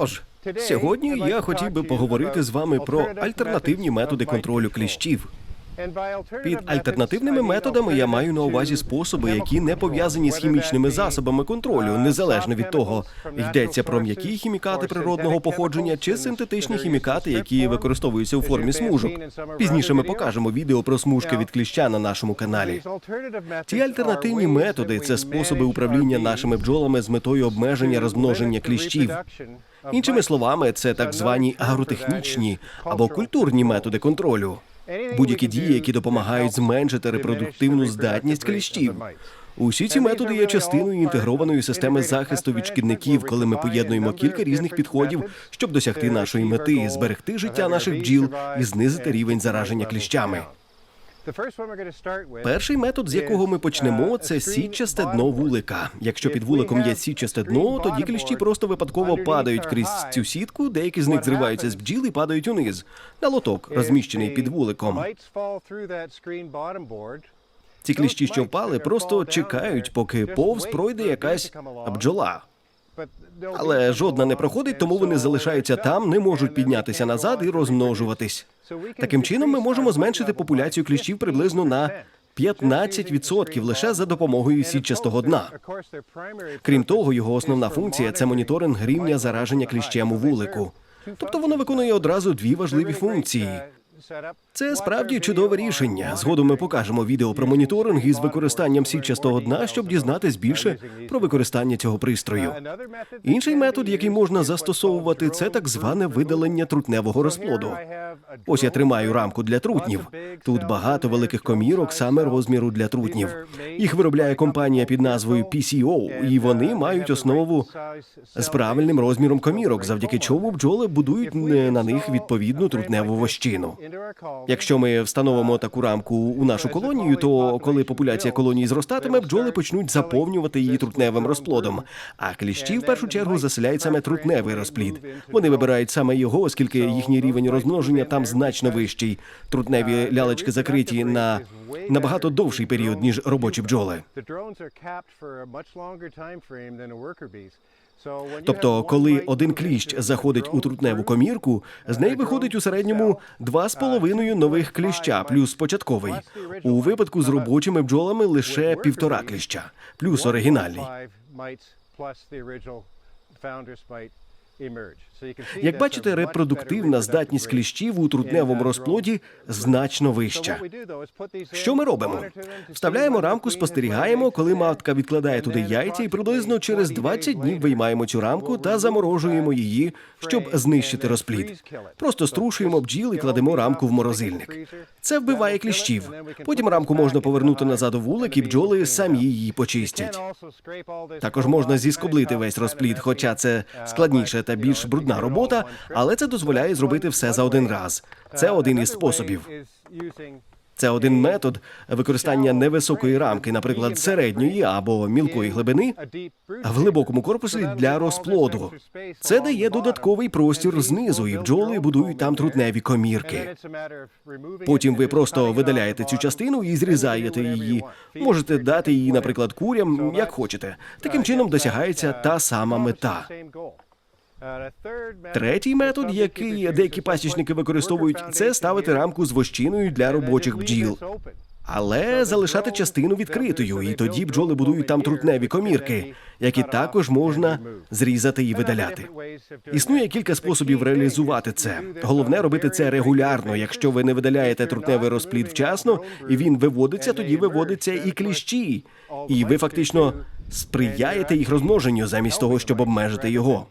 Тож, сьогодні я хотів би поговорити з вами про альтернативні методи контролю кліщів. Під альтернативними методами я маю на увазі способи, які не пов'язані з хімічними засобами контролю, незалежно від того, йдеться про м'які хімікати природного походження чи синтетичні хімікати, які використовуються у формі смужок. Пізніше ми покажемо відео про смужки від кліща на нашому каналі. Ці альтернативні методи це способи управління нашими бджолами з метою обмеження розмноження кліщів. Іншими словами, це так звані агротехнічні або культурні методи контролю. Будь-які дії, які допомагають зменшити репродуктивну здатність кліщів. Усі ці методи є частиною інтегрованої системи захисту від шкідників, коли ми поєднуємо кілька різних підходів, щоб досягти нашої мети, зберегти життя наших бджіл і знизити рівень зараження кліщами. Перший метод, з якого ми почнемо, це січасте дно вулика. Якщо під вуликом є січасте дно, тоді кліщі просто випадково падають крізь цю сітку, деякі з них зриваються з бджіл і падають униз на лоток, розміщений під вуликом. Ці кліщі, що впали, просто чекають, поки повз пройде якась бджола. Але жодна не проходить, тому вони залишаються там, не можуть піднятися назад і розмножуватись. Таким чином, ми можемо зменшити популяцію кліщів приблизно на 15% лише за допомогою сітчастого дна. Крім того, його основна функція це моніторинг рівня зараження кліщем у вулику. Тобто воно виконує одразу дві важливі функції. Це справді чудове рішення. Згодом ми покажемо відео про моніторинг із використанням сітчастого дна, щоб дізнатись більше про використання цього пристрою. Інший метод, який можна застосовувати, це так зване видалення трутневого розплоду. Ось я тримаю рамку для трутнів. Тут багато великих комірок саме розміру для трутнів. Їх виробляє компанія під назвою PCO, і вони мають основу з правильним розміром комірок, завдяки чому бджоли будують на них відповідну трутневу вощину. Якщо ми встановимо таку рамку у нашу колонію, то коли популяція колонії зростатиме, бджоли почнуть заповнювати її трутневим розплодом. А кліщі в першу чергу заселяють саме трутневий розплід. Вони вибирають саме його, оскільки їхній рівень розмноження там значно вищий. Трутневі лялечки закриті на набагато довший період ніж робочі бджоли. Тобто, коли один кліщ заходить у трутневу комірку, з неї виходить у середньому два з половиною нових кліща, плюс початковий. У випадку з робочими бджолами лише півтора кліща, плюс оригінальний. Як бачите, репродуктивна здатність кліщів у трутневому розплоді значно вища. Що ми робимо? Вставляємо рамку, спостерігаємо, коли матка відкладає туди яйця, і приблизно через 20 днів виймаємо цю рамку та заморожуємо її, щоб знищити розплід. Просто струшуємо бджіл і кладемо рамку в морозильник. Це вбиває кліщів. Потім рамку можна повернути назад у вулик, і бджоли самі її почистять. Також можна зіскоблити весь розплід, хоча це складніше та більш брудна робота, але це дозволяє зробити все за один раз. Це один із способів. Це один метод використання невисокої рамки, наприклад, середньої або мілкої глибини в глибокому корпусі для розплоду. Це дає додатковий простір знизу, і бджоли будують там трутневі комірки. Потім ви просто видаляєте цю частину і зрізаєте її. Можете дати її, наприклад, курям, як хочете. Таким чином досягається та сама мета. Третій метод, який деякі пасічники використовують, це ставити рамку з вощиною для робочих бджіл. Але залишати частину відкритою, і тоді бджоли будують там трутневі комірки, які також можна зрізати і видаляти. Існує кілька способів реалізувати це. Головне робити це регулярно. Якщо ви не видаляєте трутневий розплід вчасно, і він виводиться, тоді виводиться і кліщі, і ви фактично сприяєте їх розмноженню замість того, щоб обмежити його.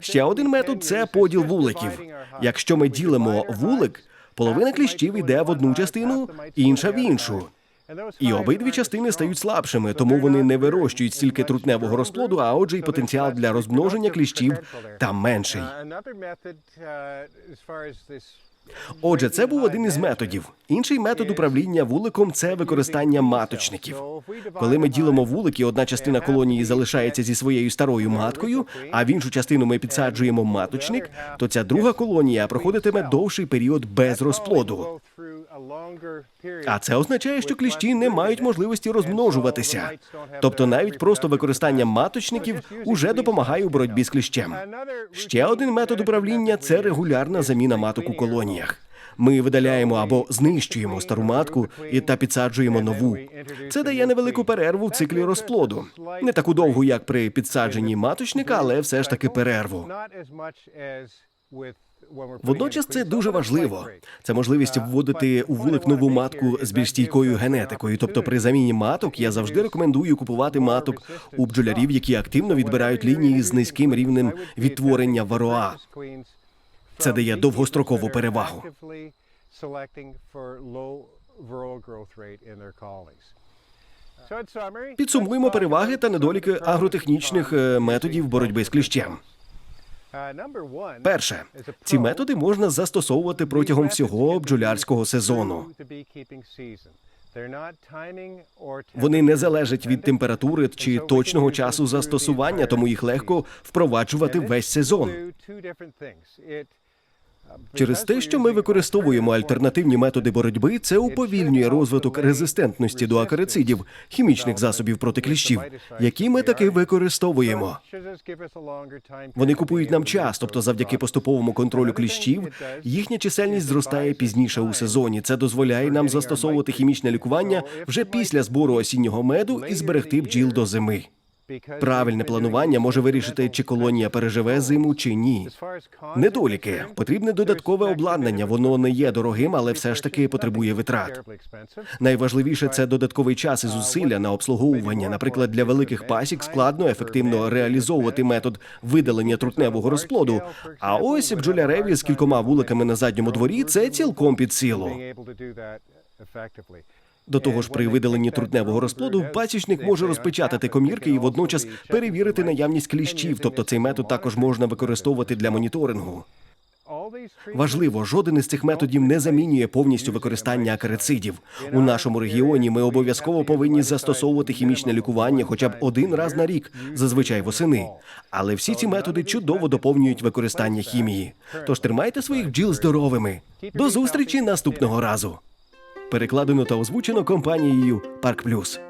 Ще один метод це поділ вуликів. Якщо ми ділимо вулик, половина кліщів йде в одну частину, інша в іншу. І обидві частини стають слабшими, тому вони не вирощують стільки трутневого розплоду, а отже, й потенціал для розмноження кліщів там менший. Отже, це був один із методів. Інший метод управління вуликом це використання маточників. Коли ми ділимо вулики, одна частина колонії залишається зі своєю старою маткою, а в іншу частину ми підсаджуємо маточник, то ця друга колонія проходитиме довший період без розплоду. А це означає, що кліщі не мають можливості розмножуватися. Тобто навіть просто використання маточників уже допомагає у боротьбі з кліщем. Ще один метод управління це регулярна заміна маток у колоніях. Ми видаляємо або знищуємо стару матку і та підсаджуємо нову. Це дає невелику перерву в циклі розплоду. Не таку довгу, як при підсадженні маточника, але все ж таки перерву. Водночас це дуже важливо. Це можливість вводити у вулик нову матку з більш стійкою генетикою. Тобто, при заміні маток я завжди рекомендую купувати маток у бджолярів, які активно відбирають лінії з низьким рівнем відтворення вароа. Це дає довгострокову перевагу. Підсумуємо переваги та недоліки агротехнічних е, методів боротьби з кліщем. Перше, ці методи можна застосовувати протягом всього бджолярського сезону. Вони не залежать від температури чи точного часу застосування, тому їх легко впроваджувати весь сезон. Через те, що ми використовуємо альтернативні методи боротьби, це уповільнює розвиток резистентності до акарицидів, хімічних засобів проти кліщів, які ми таки використовуємо. Вони купують нам час, тобто завдяки поступовому контролю кліщів, їхня чисельність зростає пізніше у сезоні. Це дозволяє нам застосовувати хімічне лікування вже після збору осіннього меду і зберегти бджіл до зими. Правильне планування може вирішити, чи колонія переживе зиму чи ні. Недоліки потрібне додаткове обладнання. Воно не є дорогим, але все ж таки потребує витрат. Найважливіше це додатковий час і зусилля на обслуговування. Наприклад, для великих пасік складно ефективно реалізовувати метод видалення трутневого розплоду. А ось бджоляреві з кількома вуликами на задньому дворі це цілком під силу. До того ж, при видаленні трутневого розплоду пасічник може розпечатати комірки і водночас перевірити наявність кліщів. Тобто цей метод також можна використовувати для моніторингу. Важливо, жоден із цих методів не замінює повністю використання акарицидів. У нашому регіоні ми обов'язково повинні застосовувати хімічне лікування хоча б один раз на рік, зазвичай восени. Але всі ці методи чудово доповнюють використання хімії. Тож тримайте своїх бджіл здоровими. До зустрічі наступного разу. Перекладено та озвучено компанією Парк Плюс.